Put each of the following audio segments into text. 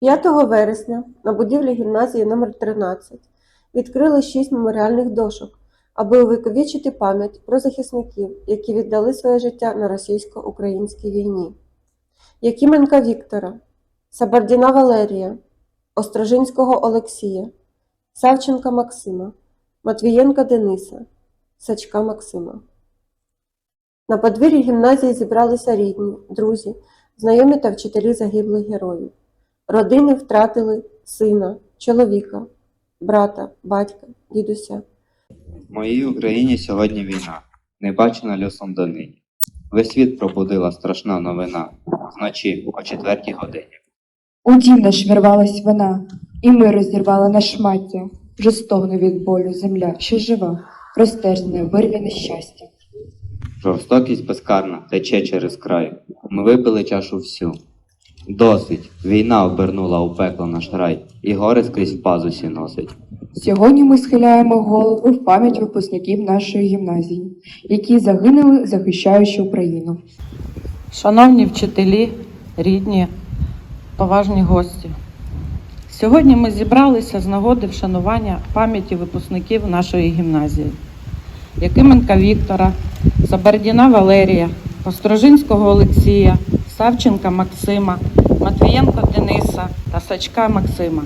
5 вересня на будівлі гімназії номер 13 відкрили шість меморіальних дошок, аби увековічити пам'ять про захисників, які віддали своє життя на російсько-українській війні. Якименка Віктора, Сабардіна Валерія, Острожинського Олексія, Савченка Максима, Матвієнка Дениса, Сачка Максима. На подвір'ї гімназії зібралися рідні, друзі, знайомі та вчителі загиблих героїв. Родини втратили сина, чоловіка, брата, батька, дідуся. В моїй Україні сьогодні війна, не бачена льосом донині. Весь світ пробудила страшна новина вночі о четвертій годині. У дім наш вірвалась вона, і ми розірвали на шмаття. Вже стогне від болю земля, що жива, розтерзне, вирве нещастя. Жорстокість безкарна тече через край. Ми випили чашу всю. Досить, війна обернула у пекло наш рай, і горе скрізь пазусі носить. Сьогодні ми схиляємо голови в пам'ять випускників нашої гімназії, які загинули, захищаючи Україну. Шановні вчителі, рідні, поважні гості. Сьогодні ми зібралися з нагоди вшанування пам'яті випускників нашої гімназії. Якименка Віктора, Забардіна Валерія, Острожинського Олексія, Савченка Максима, Матвієнко Дениса та Сачка Максима.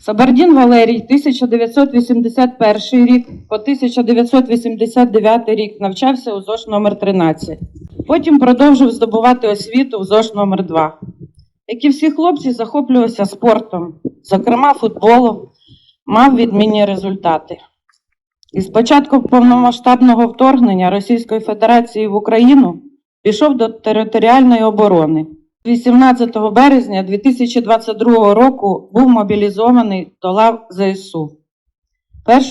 Сабардін Валерій 1981 рік по 1989 рік навчався у ЗОШ номер 13 Потім продовжив здобувати освіту в ЗОШ номер 2 Як і всі хлопці, захоплювався спортом, зокрема футболом, мав відмінні результати. І з початку повномасштабного вторгнення Російської Федерації в Україну пішов до територіальної оборони. 18 березня 2022 року був мобілізований до лав ЗСУ.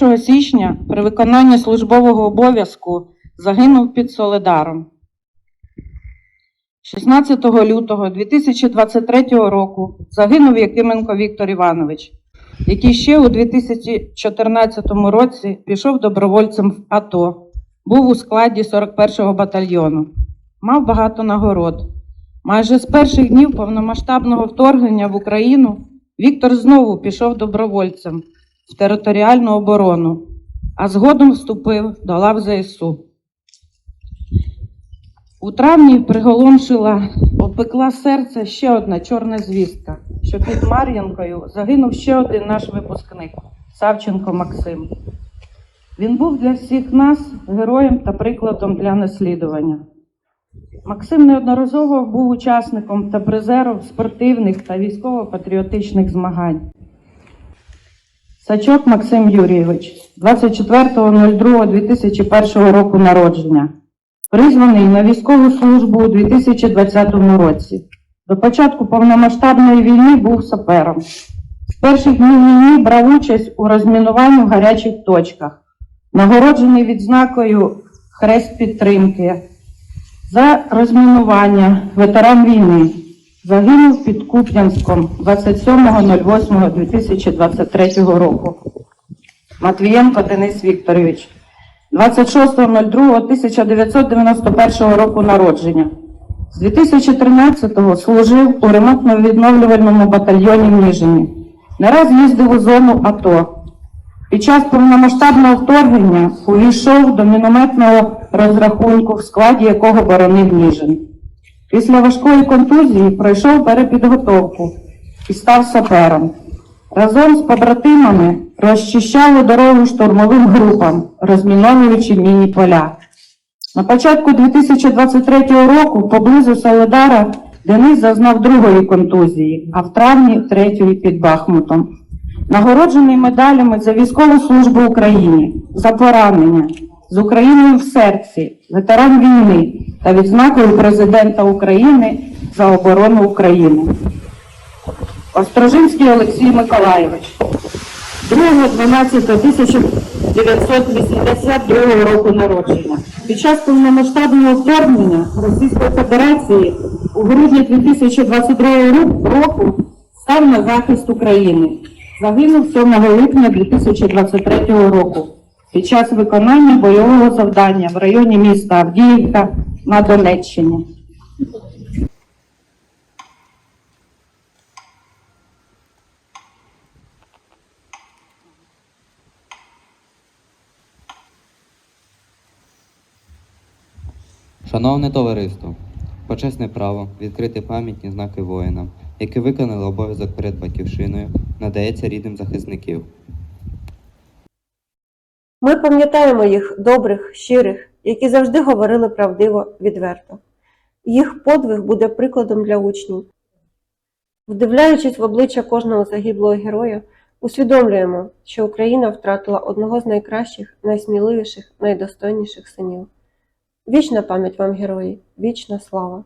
1 січня при виконанні службового обов'язку загинув під Соледаром. 16 лютого 2023 року загинув Якименко Віктор Іванович, який ще у 2014 році пішов добровольцем в АТО, був у складі 41-го батальйону, мав багато нагород. Майже з перших днів повномасштабного вторгнення в Україну Віктор знову пішов добровольцем в територіальну оборону, а згодом вступив до лав ЗСУ. У травні приголомшила, опекла серце ще одна чорна звістка, що під Мар'янкою загинув ще один наш випускник Савченко Максим. Він був для всіх нас героєм та прикладом для наслідування. Максим неодноразово був учасником та призером спортивних та військово-патріотичних змагань. Сачок Максим Юрійович, 24.02.2001 року народження, призваний на військову службу у 2020 році. До початку повномасштабної війни був сапером. З перших днів війни брав участь у розмінуванні в гарячих точках, нагороджений відзнакою Хрест підтримки за розмінування ветеран війни. Загинув під Куп'янськом 27.08.2023 року. Матвієнко Денис Вікторович, 26.02.1991 року народження. З 2013-го служив у ремонтно-відновлювальному батальйоні в Ніжині. Не раз їздив у зону АТО. Під час повномасштабного вторгнення увійшов до мінометного розрахунку, в складі якого боронив Ніжин. Після важкої контузії пройшов перепідготовку і став сапером. Разом з побратимами розчищали дорогу штурмовим групам, розміновуючи міні поля. На початку 2023 року поблизу Соледара Денис зазнав другої контузії, а в травні третьої під Бахмутом. Нагороджений медалями за військову службу Україні, за поранення, з Україною в серці, ветеран війни та відзнакою президента України за оборону України. Острожинський Олексій Миколайович, 2.12.1982 року народження. Під час повномасштабного вторгнення Російської Федерації у грудні 2022 року став на захист України. Загинув 7 липня 2023 року під час виконання бойового завдання в районі міста Авдіївка на Донеччині. Шановне товариство, почесне право відкрити пам'ятні знаки воїнам, які виконали обов'язок перед батьківщиною надається рідним захисників. Ми пам'ятаємо їх добрих, щирих, які завжди говорили правдиво, відверто. Їх подвиг буде прикладом для учнів. Вдивляючись в обличчя кожного загиблого героя, усвідомлюємо, що Україна втратила одного з найкращих, найсміливіших, найдостойніших синів. Вічна пам'ять вам, герої, вічна слава!